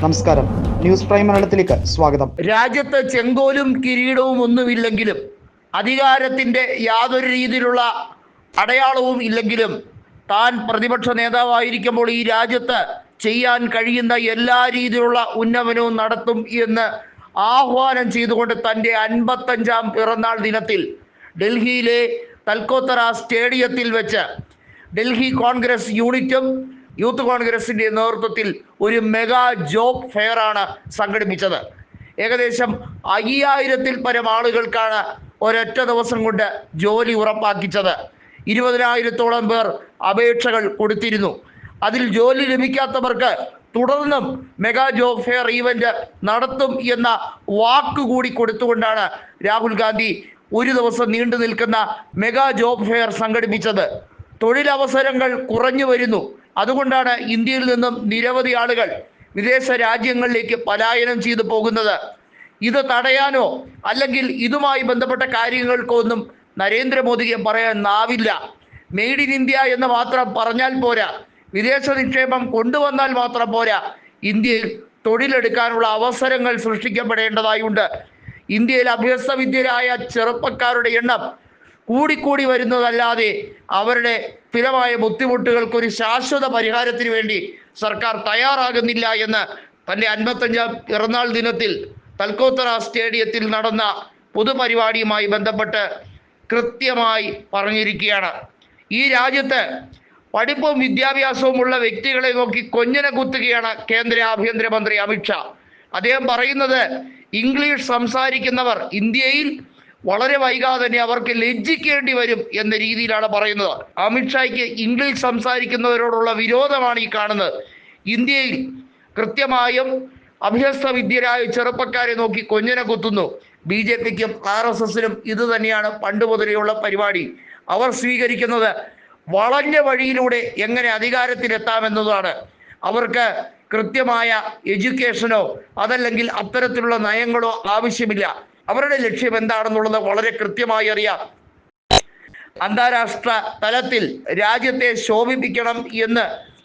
നമസ്കാരം. News prime മലയാളത്തിലേക്ക് സ്വാഗതം. രാജ്യത്ത് ചെങ്കോലും കിരീടവും ഒന്നുമില്ലെങ്കിലും അധികാരത്തിന്റെ യാതൊരു രീതിയിലുള്ള അടയാളവും ഇല്ലെങ്കിലും താൻ പ്രതിപക്ഷ നേതാവായിരിക്കുമ്പോൾ ഈ രാജ്യത്ത് ചെയ്യാൻ കഴിയുന്ന എല്ലാ രീതിയിലുള്ള ഉന്നമനവും നടത്തും എന്ന് ആഹ്വാനം ചെയ്തുകൊണ്ട് തന്റെ അൻപത്തഞ്ചാം പിറന്നാൾ ദിനത്തിൽ ഡൽഹിയിലെ തൽക്കോത്തറ സ്റ്റേഡിയത്തിൽ വെച്ച് ഡൽഹി കോൺഗ്രസ് യൂണിറ്റും യൂത്ത് കോൺഗ്രസിന്റെ നേതൃത്വത്തിൽ ഒരു മെഗാ ജോബ് ഫെയർ ആണ് സംഘടിപ്പിച്ചത്. ഏകദേശം അയ്യായിരത്തിൽ പരം ആളുകൾക്കാണ് ഒരൊറ്റ ദിവസം കൊണ്ട് ജോലി ഉറപ്പാക്കിച്ചത്. ഇരുപതിനായിരത്തോളം പേർ അപേക്ഷകൾ കൊടുത്തിരുന്നു. അതിൽ ജോലി ലഭിക്കാത്തവർക്ക് തുടർന്നും മെഗാ ജോബ് ഫെയർ ഈവന്റ് നടത്തും എന്ന വാക്ക് കൂടി കൊടുത്തുകൊണ്ടാണ് രാഹുൽ ഗാന്ധി ഒരു ദിവസം നീണ്ടു നിൽക്കുന്ന മെഗാ ജോബ് ഫെയർ സംഘടിപ്പിച്ചത്. തൊഴിലവസരങ്ങൾ കുറഞ്ഞു വരുന്നു. അതുകൊണ്ടാണ് ഇന്ത്യയിൽ നിന്നും നിരവധി ആളുകൾ വിദേശ രാജ്യങ്ങളിലേക്ക് പലായനം ചെയ്തു പോകുന്നത്. ഇത് തടയാനോ അല്ലെങ്കിൽ ഇതുമായി ബന്ധപ്പെട്ട കാര്യങ്ങൾക്കോ ഒന്നും നരേന്ദ്രമോദിക്ക് പറയാൻ നാവില്ല. മെയ്ഡ് ഇൻ ഇന്ത്യ എന്ന് മാത്രം പറഞ്ഞാൽ പോരാ. വിദേശ നിക്ഷേപം കൊണ്ടുവന്നാൽ മാത്രം പോരാ. ഇന്ത്യയിൽ തൊഴിലെടുക്കാനുള്ള അവസരങ്ങൾ സൃഷ്ടിക്കപ്പെടേണ്ടതായുണ്ട്. ഇന്ത്യയിൽ അഭ്യസ്ത വിദ്യരായ ചെറുപ്പക്കാരുടെ എണ്ണം കൂടിക്കൂടി വരുന്നതല്ലാതെ അവരുടെ സ്ഥിരമായ ബുദ്ധിമുട്ടുകൾക്ക് ഒരു ശാശ്വത പരിഹാരത്തിന് വേണ്ടി സർക്കാർ തയ്യാറാകുന്നില്ല എന്ന് തന്റെ അൻപത്തഞ്ചാം പിറന്നാൾ ദിനത്തിൽ തൽക്കോത്തറ സ്റ്റേഡിയത്തിൽ നടന്ന പൊതുപരിപാടിയുമായി ബന്ധപ്പെട്ട് കൃത്യമായി പറഞ്ഞിരിക്കുകയാണ്. ഈ രാജ്യത്ത് പഠിപ്പും വിദ്യാഭ്യാസവും ഉള്ള വ്യക്തികളെ നോക്കി കൊഞ്ഞനെ കുത്തുകയാണ് കേന്ദ്ര ആഭ്യന്തരമന്ത്രി അമിത്ഷാ അദ്ദേഹം പറയുന്നത് ഇംഗ്ലീഷ് സംസാരിക്കുന്നവർ ഇന്ത്യയിൽ വളരെ വൈകാതെ തന്നെ അവർക്ക് ലജ്ജിക്കേണ്ടി വരും എന്ന രീതിയിലാണ് പറയുന്നത്. അമിത്ഷായ്ക്ക് ഇംഗ്ലീഷ് സംസാരിക്കുന്നവരോടുള്ള വിരോധമാണ് ഈ കാണുന്നത്. ഇന്ത്യയിൽ കൃത്യമായും അഭ്യസ്ത വിദ്യരായ ചെറുപ്പക്കാരെ നോക്കി കൊഞ്ഞനെ കുത്തുന്നു. ബി ജെ പിക്കും ആർ എസ് എസിനും ഇത് തന്നെയാണ് പണ്ട് മുതലെയുള്ള പരിപാടി. അവർ സ്വീകരിക്കുന്നത് വളഞ്ഞ വഴിയിലൂടെ എങ്ങനെ അധികാരത്തിലെത്താമെന്നതാണ്. അവർക്ക് കൃത്യമായ എഡ്യൂക്കേഷനോ അതല്ലെങ്കിൽ അത്തരത്തിലുള്ള നയങ്ങളോ ആവശ്യമില്ല. അവരുടെ ലക്ഷ്യം എന്താണെന്നുള്ളത് വളരെ കൃത്യമായി അറിയാം. അന്താരാഷ്ട്ര തലത്തിൽ രാജ്യത്തെ ശോഭിപ്പിക്കണം എന്ന്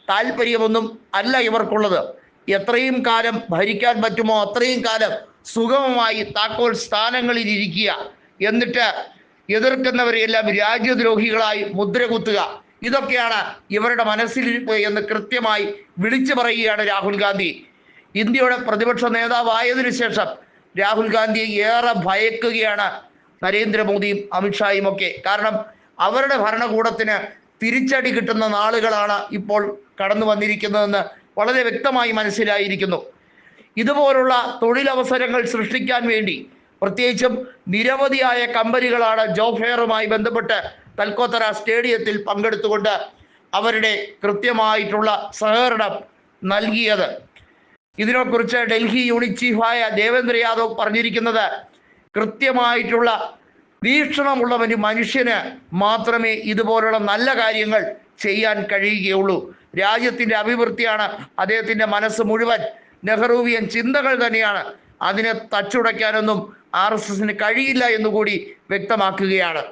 താല്പര്യമൊന്നും അല്ല ഇവർക്കുള്ളത്. എത്രയും കാലം ഭരിക്കാൻ പറ്റുമോ അത്രയും കാലം സുഗമമായി താക്കോൽ സ്ഥാനങ്ങളിൽ ഇരിക്കുക. എന്നിട്ട് എതിർക്കുന്നവരെയെല്ലാം രാജ്യദ്രോഹികളായി മുദ്ര കുത്തുക. ഇതൊക്കെയാണ് ഇവരുടെ മനസ്സിലിരിപ്പ് എന്ന് കൃത്യമായി വിളിച്ചു പറയുകയാണ് രാഹുൽ ഗാന്ധി. ഇന്ത്യയുടെ പ്രതിപക്ഷ നേതാവായതിനു ശേഷം രാഹുൽ ഗാന്ധിയെ ഏറെ ഭയക്കുകയാണ് നരേന്ദ്രമോദിയും അമിത്ഷായും ഒക്കെ. കാരണം അവരുടെ ഭരണകൂടത്തിന് തിരിച്ചടി കിട്ടുന്ന നാളുകളാണ് ഇപ്പോൾ കടന്നു വന്നിരിക്കുന്നതെന്ന് വളരെ വ്യക്തമായി മനസ്സിലായിരിക്കുന്നു. ഇതുപോലുള്ള തൊഴിലവസരങ്ങൾ സൃഷ്ടിക്കാൻ വേണ്ടി പ്രത്യേകിച്ചും നിരവധിയായ കമ്പനികളാണ് ജോബ് ഫെയറുമായി ബന്ധപ്പെട്ട് തൽക്കോത്തറ സ്റ്റേഡിയത്തിൽ പങ്കെടുത്തുകൊണ്ട് അവരുടെ കൃത്യമായിട്ടുള്ള സഹകരണം നൽകിയത്. ഇതിനെക്കുറിച്ച് ഡൽഹി യൂണിറ്റ് ചീഫായ ദേവേന്ദ്ര യാദവ് പറഞ്ഞിരിക്കുന്നത് കൃത്യമായിട്ടുള്ള വീക്ഷണമുള്ള ഒരു മനുഷ്യന് മാത്രമേ ഇതുപോലുള്ള നല്ല കാര്യങ്ങൾ ചെയ്യാൻ കഴിയുകയുള്ളൂ. രാജ്യത്തിന്റെ അഭിവൃദ്ധിയാണ് അദ്ദേഹത്തിന്റെ മനസ്സ് മുഴുവൻ നെഹ്റുവിയൻ ചിന്തകൾ തന്നെയാണ്. അതിനെ തച്ചുടയ്ക്കാനൊന്നും ആർ എസ് എസിന് കഴിയില്ല എന്നുകൂടി വ്യക്തമാക്കുകയാണ്.